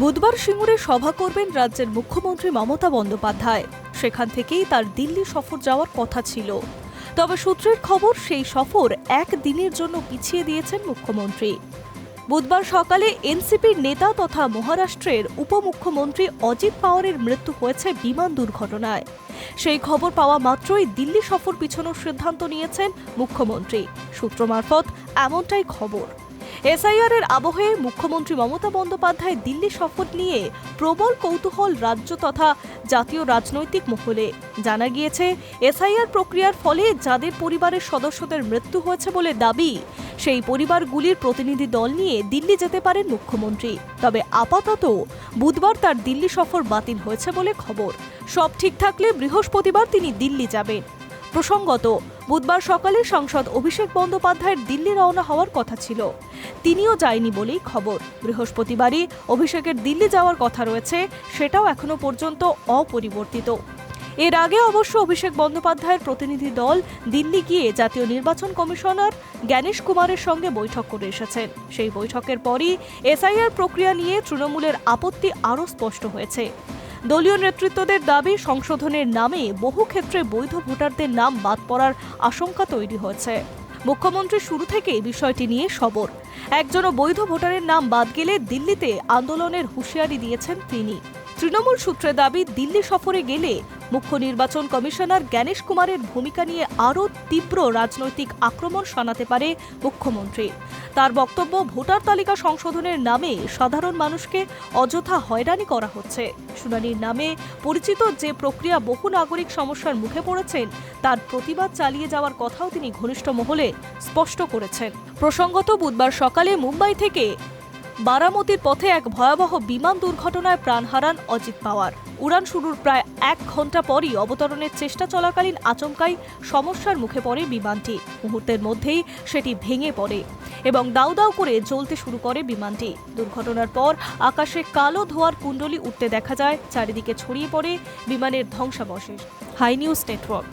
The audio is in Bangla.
বুধবার সিঙ্গুরে সভা করবেন রাজ্যের মুখ্যমন্ত্রী মমতা বন্দ্যোপাধ্যায়। সেখান থেকেই তার দিল্লি সফর যাওয়ার কথা ছিল। তবে সূত্রের খবর, সেই সফর এক দিনের জন্য পিছিয়ে দিয়েছেন মুখ্যমন্ত্রী। বুধবার সকালে এনসিপির নেতা তথা মহারাষ্ট্রের উপমুখ্যমন্ত্রী অজিত পাওয়ারের মৃত্যু হয়েছে বিমান দুর্ঘটনায়। সেই খবর পাওয়া মাত্রই দিল্লি সফর পিছনোর সিদ্ধান্ত নিয়েছেন মুখ্যমন্ত্রী। সূত্র মারফত এমনটাই খবর। এসআইআর এর আবহে মুখ্যমন্ত্রী মমতা বন্দ্যোপাধ্যায় দিল্লি সফর নিয়ে প্রবল কৌতূহল রাজ্য তথা জাতীয় রাজনৈতিক মহলে। জানা গিয়েছে, এসআইআর প্রক্রিয়ার ফলে যাদের পরিবারের সদস্যদের মৃত্যু হয়েছে বলে দাবি, সেই পরিবারগুলির প্রতিনিধি দল নিয়ে দিল্লি যেতে পারেন মুখ্যমন্ত্রী। তবে আপাতত বুধবার তার দিল্লি সফর বাতিল হয়েছে বলে খবর। সব ঠিক থাকলে বৃহস্পতিবার তিনি দিল্লি যাবেন। প্রসঙ্গত বুধবার সকালে সাংসদ অভিষেক বন্দ্যোপাধ্যায়ের দিল্লি রওনা হওয়ার কথা ছিল। তিনিও যায়নি বলেই খবর। বৃহস্পতিবারই অভিষেকের দিল্লি যাওয়ার কথা রয়েছে, সেটাও এখনও পর্যন্ত অপরিবর্তিত। এর আগে অবশ্য অভিষেক বন্দ্যোপাধ্যায়ের প্রতিনিধি দল দিল্লি গিয়ে জাতীয় নির্বাচন কমিশনার জ্ঞানেশ কুমারের সঙ্গে বৈঠক করে এসেছেন। সেই বৈঠকের পরই এসআইআর প্রক্রিয়া নিয়ে তৃণমূলের আপত্তি আরও স্পষ্ট হয়েছে। দলীয় নেতৃত্বদের দাবি, সংশোধনের নামে বহু ক্ষেত্রে বৈধ ভোটারদের নাম বাদ পড়ার আশঙ্কা তৈরি হয়েছে। মুখ্যমন্ত্রী শুরু থেকেই বিষয়টি নিয়ে সবর। একজনও বৈধ ভোটারের নাম বাদ গেলে দিল্লিতে আন্দোলনের হুঁশিয়ারি দিয়েছেন তিনি। তৃণমূল সূত্রে দাবি, দিল্লি সফরে গেলে মুখ্য নির্বাচন কমিশনার জ্ঞানেশ কুমারের ভূমিকা নিয়ে আরও তীব্র রাজনৈতিক আক্রমণ শোনাতে পারে মুখ্যমন্ত্রী। তার বক্তব্য ভোটার তালিকা সংশোধনের নামে সাধারণ মানুষকে অযথা হয়রানি করা হচ্ছে। শুনানির নামে পরিচিত যে প্রক্রিয়া বহু নাগরিক সমস্যার মুখে পড়েছেন, তার প্রতিবাদ চালিয়ে যাওয়ার কথাও তিনি ঘনিষ্ঠ মহলে স্পষ্ট করেছেন। প্রসঙ্গত বুধবার সকালে মুম্বাই থেকে বারামতির পথে এক ভয়াবহ বিমান দুর্ঘটনায় প্রাণ হারান অজিত পাওয়ার। উড়ান শুরুর প্রায় এক ঘণ্টা পরই অবতরণের চেষ্টা চলাকালীন আচমকাই সমস্যার মুখে পড়ে বিমানটি। মুহূর্তের মধ্যেই সেটি ভেঙে পড়ে এবং দাউ দাউ করে জ্বলতে শুরু করে বিমানটি। দুর্ঘটনার পর আকাশে কালো ধোয়ার কুণ্ডলি উঠতে দেখা যায়, চারিদিকে ছড়িয়ে পড়ে বিমানের ধ্বংসাবশেষ। Hi news network.